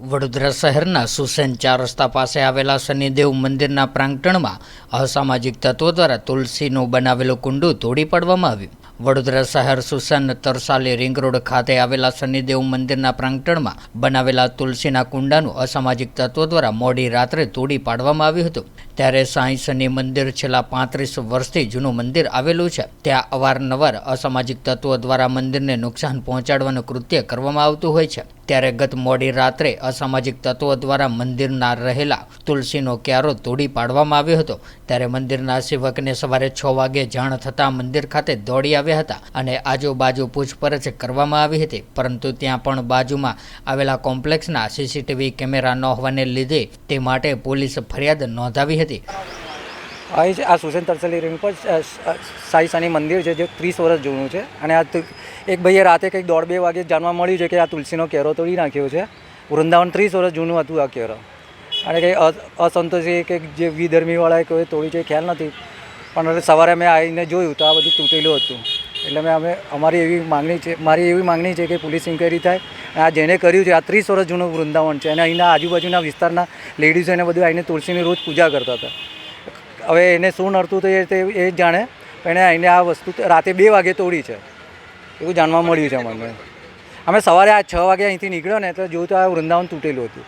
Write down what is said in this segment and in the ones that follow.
વડોદરા શહેરના સુસેન ચાર રસ્તા પાસે આવેલા શનિદેવ મંદિરના પ્રાંગણમાં અસામાજિક તત્વો દ્વારા તુલસીનું બનાવેલું કુંડું તોડી પાડવામાં આવ્યું. વડોદરા શહેર સુસેન તરસાલી રિંગ રોડ ખાતે આવેલા શનિદેવ મંદિરના પ્રાંગણમાં બનાવેલા તુલસીના કુંડાનું અસામાજિક તત્વો દ્વારા મોડી રાત્રે તોડી પાડવામાં આવ્યું હતું. ત્યારે સાંઈ શનિ મંદિર છેલ્લા પાંત્રીસ વર્ષથી જૂનું મંદિર આવેલું છે. ત્યાં અવારનવાર અસામાજિક તત્વો દ્વારા મંદિરને નુકસાન પહોંચાડવાનું કૃત્ય કરવામાં આવતું હોય છે. ત્યારે ગત મોડી રાત્રે અસામાજિક તત્વો દ્વારા મંદિરના રહેલા તુલસીનો ક્યારો તોડી પાડવામાં આવ્યો હતો. ત્યારે મંદિરના સેવકને સવારે છ વાગે જાણ થતાં મંદિર ખાતે દોડી આવ્યા હતા અને આજુબાજુ પૂછપરછ કરવામાં આવી હતી. પરંતુ ત્યાં પણ બાજુમાં આવેલા કોમ્પ્લેક્સના સીસીટીવી કેમેરા ન હોવાને લીધે તે માટે પોલીસ ફરિયાદ નોંધાવી હતી. અહીં છે આ સુસેન તરસલી રિંગ પર સાઈ સાની મંદિર છે, જે ત્રીસ વર્ષ જૂનું છે. અને આ એક ભાઈએ રાતે કંઈક દોઢ બે વાગે જાણવા મળ્યું છે કે આ તુલસીનો કેરો તોડી નાખ્યો છે. વૃંદાવન ત્રીસ વર્ષ જૂનું હતું આ કેરો. અને કંઈ અસંતોષી કે જે વિધર્મીવાળાએ કોઈ તોડી છે ખ્યાલ નથી. પણ સવારે મેં આવીને જોયું તો આ બધું તૂટેલું હતું. એટલે મેં અમે, અમારી એવી માંગણી છે, મારી એવી માંગણી છે કે પોલીસ ઇન્કવાયરી થાય. અને આ જેણે કર્યું છે, આ ત્રીસ વર્ષ જૂનું વૃંદાવન છે. અને અહીંના આજુબાજુના વિસ્તારના લેડીઝો એને બધું આવીને તુલસીની રોજ પૂજા કરતા હતા. હવે એને શું નડતું હતું તે એ જ જાણે. પણ આવીને આ વસ્તુ રાતે બે વાગે તોડી છે. એવું જાણવા મળ્યું છે મને અમે સવારે આ છ વાગે અહીંથી નીકળ્યો ને તો જોયું તો આ વૃંદાવન તૂટેલું હતું.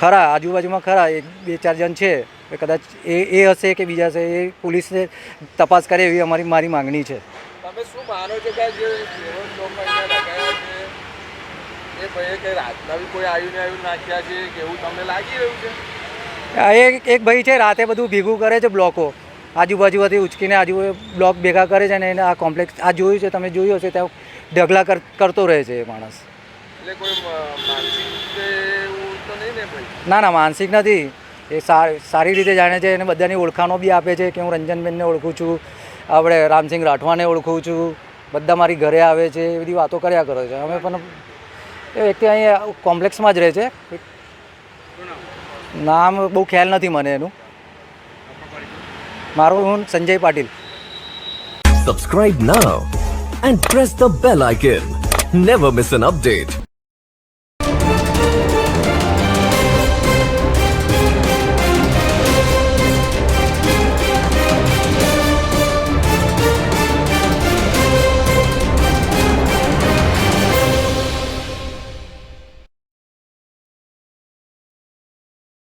ખરા આજુબાજુમાં ખરા એક બે ચાર જણ છે. એ કદાચ એ એ હશે કે બીજા હશે એ પોલીસને તપાસ કરે એવી અમારી મારી માંગણી છે. તમે શું માનો છો કે જે છે એ ભાઈએ કે રાતના બી કોઈ આવ્યું ને આવ્યું નાખ્યા છે કે એવું તમને લાગી રહ્યું છે? આ એક એક ભાઈ છે રાતે બધું ભેગું કરે છે બ્લોકો. આજુબાજુમાંથી ઉચકીને આજુ બ્લોક ભેગા કરે છે અને એને આ કોમ્પ્લેક્સ આ જોયું છે તમે જોયું હશે ત્યાં ઢગલા કર કરતો રહે છે એ માણસ. ને ના માનસિક નથી. એ સારી રીતે જાણે છે અને બધાની ઓળખાણો બી આપે છે કે હું રંજનબેનને ઓળખું છું આપણે રામસિંહ રાઠવાને ઓળખું છું બધા મારી ઘરે આવે છે એ બધી વાતો કર્યા કરે છે. અમે પણ એ વ્યક્તિ અહીંયા કોમ્પ્લેક્સમાં જ રહે છે. નામ બહુ ખ્યાલ નથી મને એનું મારું હું Sanjay Patil Subscribe now and press the bell icon. Never miss an update.